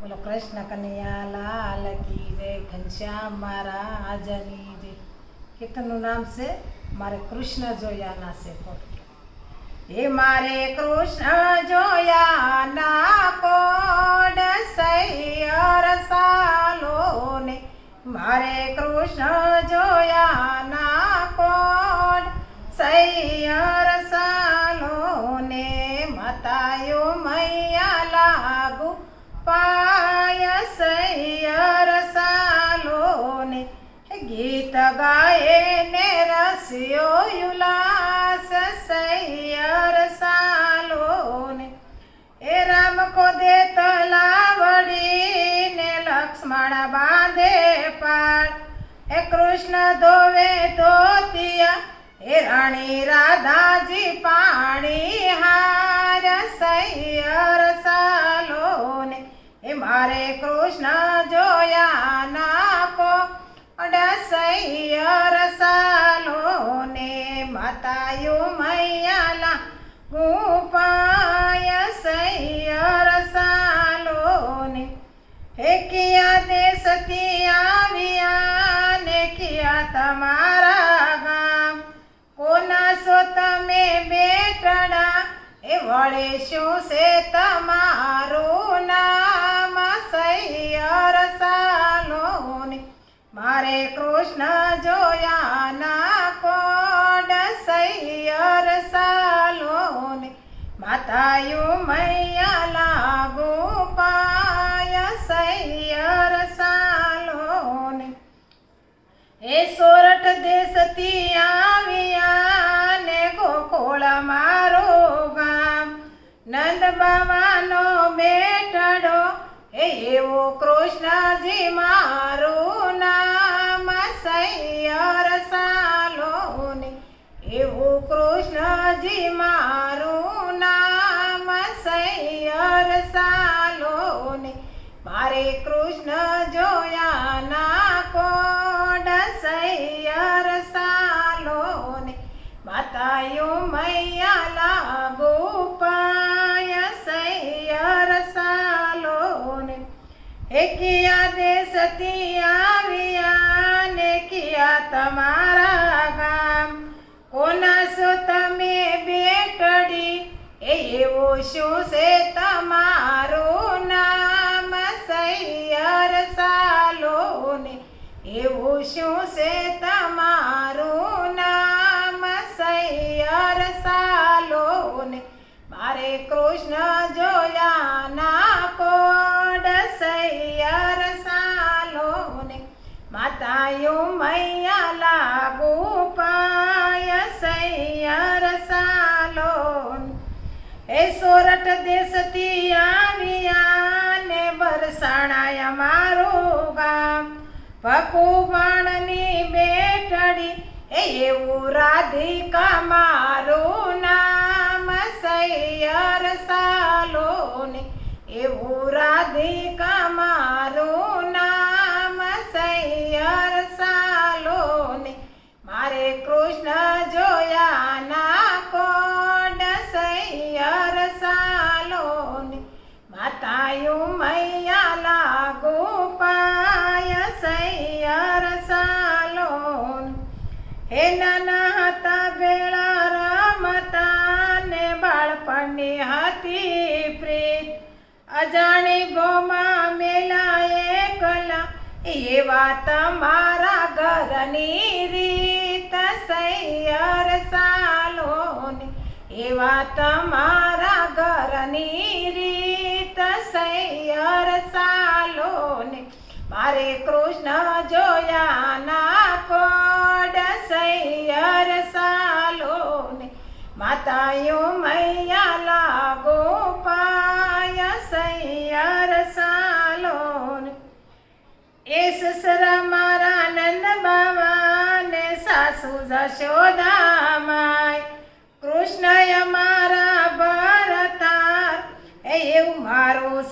બોલો, કૃષ્ણ કનૈયા, લાલ કી રે ઘનશ્યામ મારા આજની રે. કીર્તનનું નામ છે, મારે કૃષ્ણ જોયાના છે કોટ હે મારે કૃષ્ણ જોયા ના કોડ સૈયર સાલો ને મારે કૃષ્ણ ગાયે ને રસ્યો યુલાસ સૈયર સાલો ને એ રામ ખોદે તલાવડી ને લક્ષ્મણ બાંધે પાળ. એ કૃષ્ણ ધોવે ધોતિયા, એ રાણી રાધાજી પાણી હાર સૈયર સાલો ને એ મારે કૃષ્ણ જોયા નાકો સૈયર સાલો ને માતાયું મૈયાલા ગુપાય સૈયર સાલો ને હે કિયા દેશથી આવ્યા ને કિયા તમારા ગામ? કોના સો તમે બેટડા? એ વળે શું છે તમારું નામ? મારે કૃષ્ણ જોયા ના કોડ સૈયર સાલો ને માતાયું મૈયા લાગુ પાય સૈયર સાલો ને એ સોરઠ દેશથી આવ્યા ને ગોકુળ મારો ગામ. નંદ બાવાનો બેટડો એવો કૃષ્ણજી મારું કૃષ્ણજી મારું નામ સૈયર સાલો ને મારે કૃષ્ણ જોયા ના કોડ સૈયર સાલો ને માતાયો મૈયા લાગો પાય સૈયર સાલો ને હે કિયા દેશથી આવ્યા ને કિયા તમારા એવું શું છે તમારું નામ? સૈયર સાલો ને એવું શું છે તમારું નામ? સૈયર સાલો ને મારે કૃષ્ણ જોયા ના કોડ. સૈયર સાલો ને માતાયું મૈયા લાગુ પાય એ સોરઠ દેશથી આવ્યા ને બરસાણાયા મારું ગામ. ભકુબાણની બેટડી એ એવું રાધિકા મારું નામ. સૈયર સાલો ને એવું રાધિકા મારું નામ. સૈયર સાલો ને મારે કૃષ્ણ જોયા મૈયા લાગુ પાય સૈયર સાલો હે નાના હતા ભેળા રમતા ને બાળપણની હતી પ્રીત અજાણી ગોમાં મેલા કલા એવા તમારા ઘરની રીત સૈયર સાલો ને એવા તમારા ઘરની રીત સૈયર સાલો ને મારે કૃષ્ણ જોયા ના કોડ સૈયર સાલો ને માતાયું મૈયા લાગો પાય સૈયર સાલો ને એ સસરા મારા નંદ બાવા ને સાસુ જશોદા માય કૃષ્ણ મારા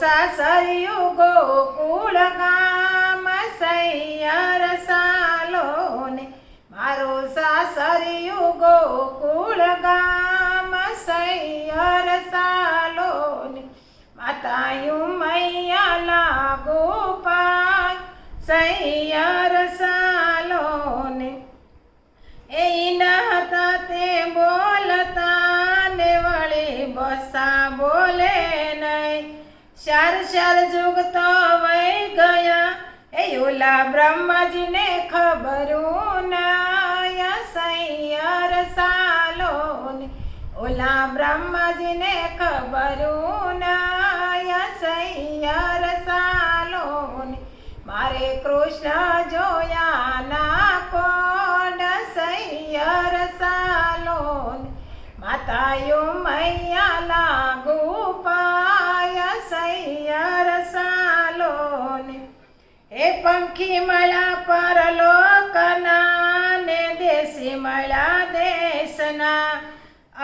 સસયુગો કુળ ગામ સૈયર સાલો ને મારો સાસરયુગો કુળ ગામ સૈયર સાલો ને માતાયું મૈયા લાગો પાય સૈયર શાર જુગ તો વહી ગયા. એ ઓલા બ્રહ્માજીને ખબરું ના સૈયર સાલોને. ઓલા બ્રહ્માજીને ખબરું ના સૈયર સાલો મારે કૃષ્ણ જોયા ના કોડ સૈયર માતા માતાયો મૈયા પંખી મળ્યા પરલોકના દેશી મળ્યા દેશના.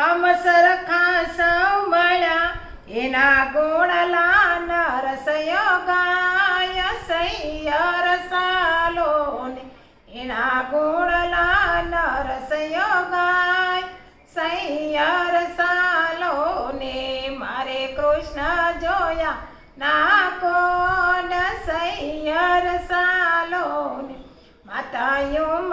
આમ સરખા સૌ મળ્યા એના ગુણલા નરસયો ગાય સૈયર સાલોને. એના ગુણલા નરસયો ગાય સૈયર સાલોને. મારે કૃષ્ણ જોયા ના કોડ સાલોને માતાયું